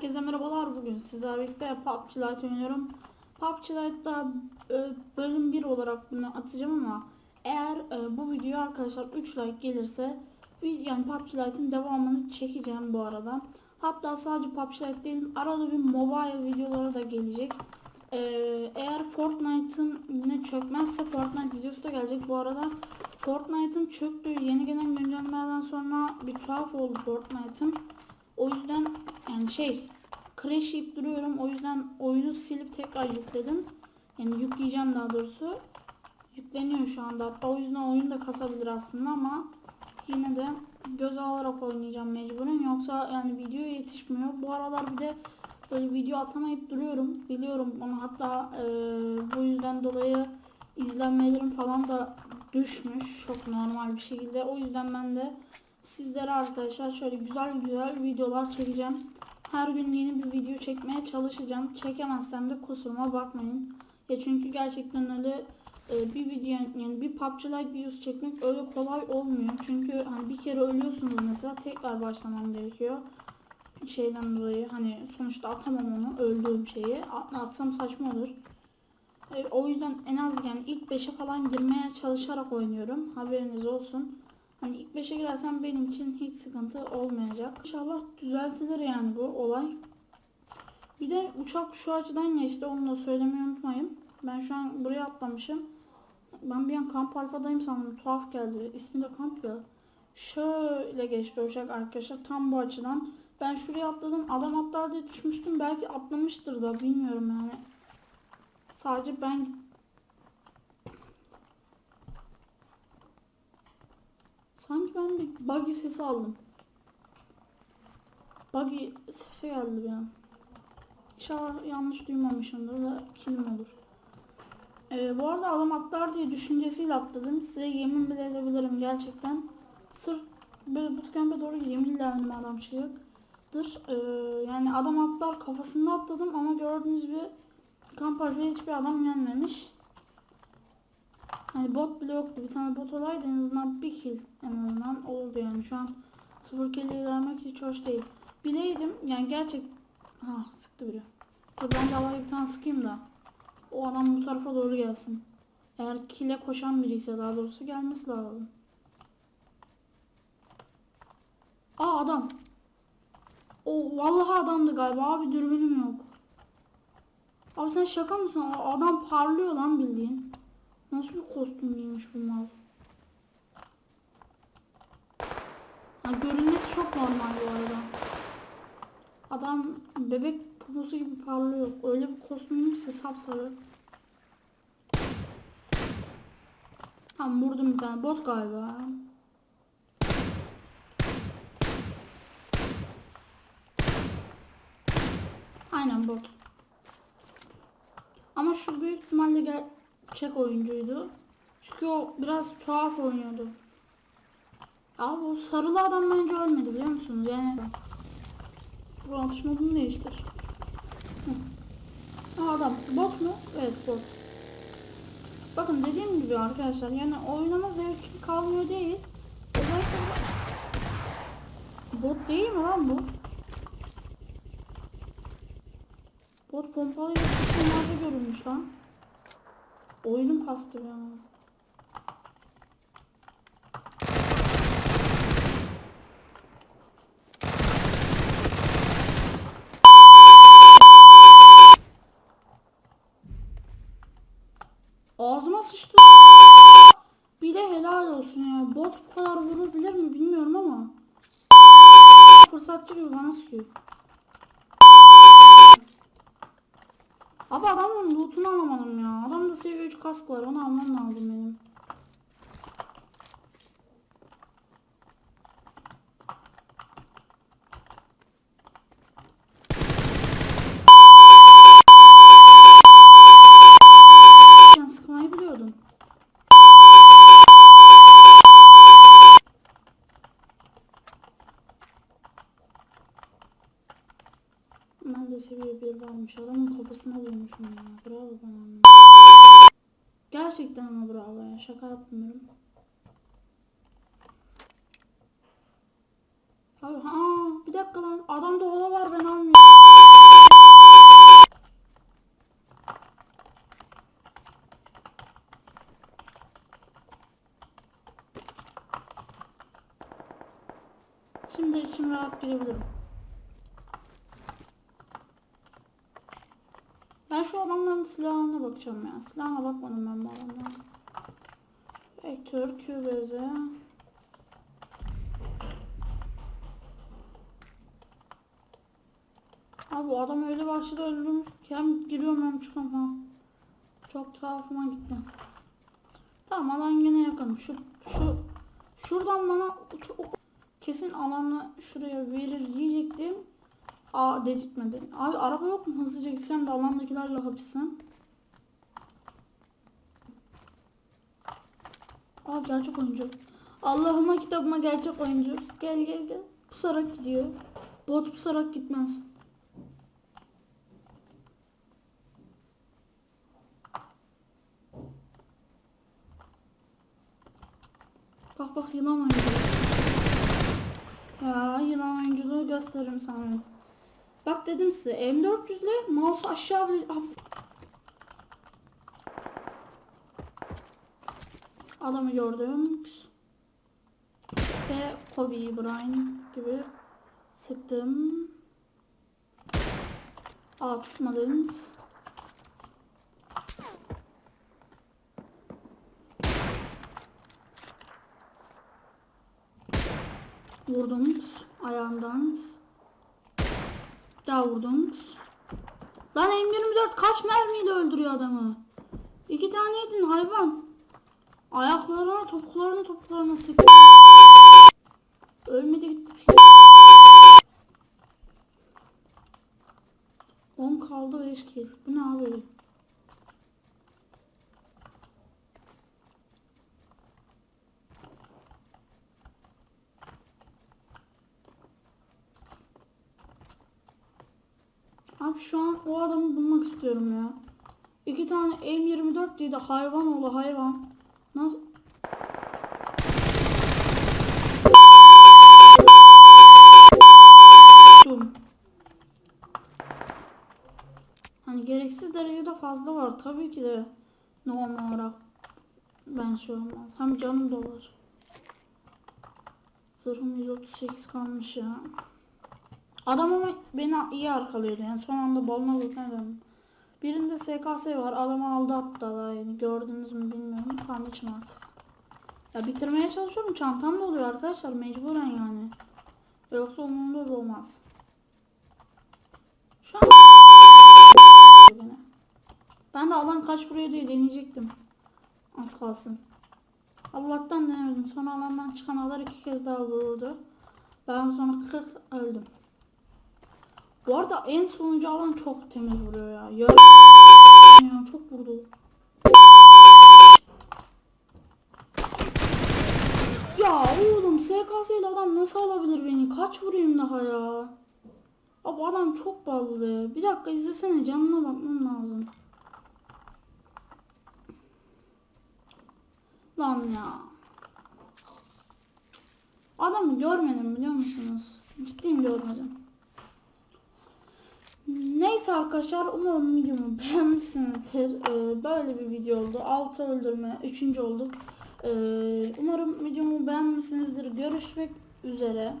Herkese merhabalar bugün sizlerle birlikte PUBG Lite oynuyorum. PUBG Lite'da e, bölüm 1 olarak bunu atacağım ama eğer e, bu video arkadaşlar 3 like gelirse yani PUBG Lite'ın devamını çekeceğim bu arada. Hatta sadece PUBG Lite değil arada bir mobile videoları da gelecek. E, eğer Fortnite'ın yine çökmezse Fortnite videosu da gelecek. Bu arada Fortnite'ın çöktüğü yeni gelen güncellemelerden sonra bir tuhaf oldu Fortnite'ın. O yüzden yani şey crash yiyip duruyorum. O yüzden oyunu silip tekrar yükledim. Yani yükleyeceğim daha doğrusu. Yükleniyor şu anda. Hatta o yüzden oyun da kasabilir aslında ama yine de göz alarak oynayacağım mecburen. Yoksa yani video yetişmiyor. Bu aralar bir de böyle video atamayıp duruyorum. Biliyorum onu hatta e, bu yüzden dolayı izlenmelerim falan da düşmüş. Çok normal bir şekilde. O yüzden ben de sizlere arkadaşlar şöyle güzel güzel videolar çekeceğim. Her gün yeni bir video çekmeye çalışacağım. Çekemezsem de kusuruma bakmayın. Ya çünkü gerçekten öyle e, bir video yani bir PUBG Lite videosu çekmek öyle kolay olmuyor. Çünkü hani bir kere ölüyorsunuz mesela tekrar başlamam gerekiyor. Şeyden dolayı hani sonuçta atamam onu öldüğüm şeyi. At- Atsam saçma olur. E, o yüzden en az yani ilk 5'e falan girmeye çalışarak oynuyorum. Haberiniz olsun. Hani ilk 5'e girersem benim için hiç sıkıntı olmayacak. İnşallah düzeltilir yani bu olay. Bir de uçak şu açıdan geçti onu da söylemeyi unutmayın. Ben şu an buraya atlamışım. Ben bir an kamp alfadayım sandım. Tuhaf geldi. İsmi de kamp ya. Şöyle geçti uçak arkadaşlar. Tam bu açıdan. Ben şuraya atladım. Adam atlar diye düşmüştüm. Belki atlamıştır da bilmiyorum yani. Sadece ben Sanki ben bir buggy sesi aldım. Buggy sesi geldi bir an. İnşallah yanlış duymamışımdır da kilim olur. Ee, bu arada adam atlar diye düşüncesiyle atladım. Size yemin bile edebilirim gerçekten. Sırf böyle bootcamp'e doğru yeminle önüme adam çıkıyordur. Ee, yani adam atlar kafasında atladım ama gördüğünüz gibi kamp harfaya hiçbir adam gelmemiş. Hani bot bile yoktu. Bir tane bot olaydı en azından bir kill en azından oldu yani. Şu an sıfır kill vermek hiç hoş değil. Bileydim yani gerçek... Ha sıktı ben de havaya bir tane sıkayım da. O adam bu tarafa doğru gelsin. Eğer kill'e koşan biri ise daha doğrusu gelmesi lazım. Aa adam. O vallahi adamdı galiba. Abi dürbünüm yok. Abi sen şaka mısın? Aa, Adam parlıyor lan bildiğin. Nasıl bir kostüm giymiş bu mal? Ha, görünmesi çok normal bu arada. Adam bebek poposu gibi parlıyor. Öyle bir kostüm giymişse sapsarı. Tamam vurdum bir tane. Bot galiba. Aynen bot. Ama şu büyük ihtimalle gerçek oyuncuydu. Çünkü o biraz tuhaf oynuyordu. Abi o sarılı adam bence ölmedi biliyor musunuz? Yani bu atış modunu değiştir. Hı. Adam bot mu? Evet bot. Bakın dediğim gibi arkadaşlar yani oynama zevki kalmıyor değil. Özellikle bot değil mi lan bu? Bot pompalı yapışımlarda görülmüş lan. Oyunum kastı ya. Ağzıma sıçtı. Bir de helal olsun ya. Bot bu kadar vurabilir mi bilmiyorum ama. Fırsatçı gibi bana sıkıyor. Abi adamın lootunu alamadım ya. Adamda seviye 3 kask var. Onu almam lazım benim. Ben de seviye 1 varmış. Adamın kafasına vurmuşum ya. Bravo bana. Gerçekten ama bravo ya. Şaka yapmıyorum. Abi ha bir dakika lan. Adamda ola var ben almıyorum. Şimdi içim rahat girebilirim. Ben şu adamların silahına bakacağım ya. Silahına bakmadım ben bu adamların. Vektör, QBZ. Abi bu adam öyle başladı öldürmüş hem giriyorum hem çıkıyorum ha. Çok tuhafıma gitti. Tamam alan yine yakın. Şu şu şuradan bana kesin alanla şuraya verir diyecektim. Aa dedirtmedi. Abi araba yok mu? Hızlıca gitsem de alandakilerle hapissem. Aa gerçek oyuncu. Allah'ıma kitabıma gerçek oyuncu. Gel gel gel. Pusarak gidiyor. Bot pusarak gitmez. Bak bak yılan oyunculuğu. Ya yılan oyunculuğu gösteririm sana. Bak dedim size M400 ile mouse aşağı Adamı gördüm. Ve Kobe Bryant gibi sıktım. Aa tutmadınız. Vurdum ayağından. Daha vurdum. Lan M24 kaç mermiyle öldürüyor adamı? İki tane yedin hayvan. Ayaklarına topuklarına topuklarına sık. Ölmedi gitti. 10 kaldı 5 kill. Bu ne abi? Abi şu an o adamı bulmak istiyorum ya. İki tane M24 diye de hayvan oğlu hayvan. Nasıl? Hani gereksiz derecede fazla var tabii ki de normal olarak ben şey olmaz. Hem canım dolar. Zırhım 138 kalmış ya. Adam ama beni iyi arkalıyordu yani son anda balına vurmadım. Birinde SKS var adamı aldı hatta yeni gördünüz mü bilmiyorum tam içim artık. Ya bitirmeye çalışıyorum çantam da oluyor arkadaşlar mecburen yani. Yoksa umurumda da olmaz. Şu an. Ben de alan kaç buraya diye deneyecektim. Az kalsın. Allah'tan denemedim. Sonra alandan çıkan ağlar iki kez daha vuruldu. Ben sonra 40 öldüm. Bu arada en sonuncu alan çok temiz vuruyor ya. Yarı ya çok vurdu. Ya oğlum SKS ile adam nasıl alabilir beni? Kaç vurayım daha ya? Abi adam çok ballı. Bir dakika izlesene canına bakmam lazım. Lan ya. Adamı görmedim biliyor musunuz? Ciddiyim görmedim. Neyse arkadaşlar umarım videomu beğenmişsinizdir. Ee, böyle bir video oldu. 6 öldürme 3. olduk. Ee, umarım videomu beğenmişsinizdir. Görüşmek üzere.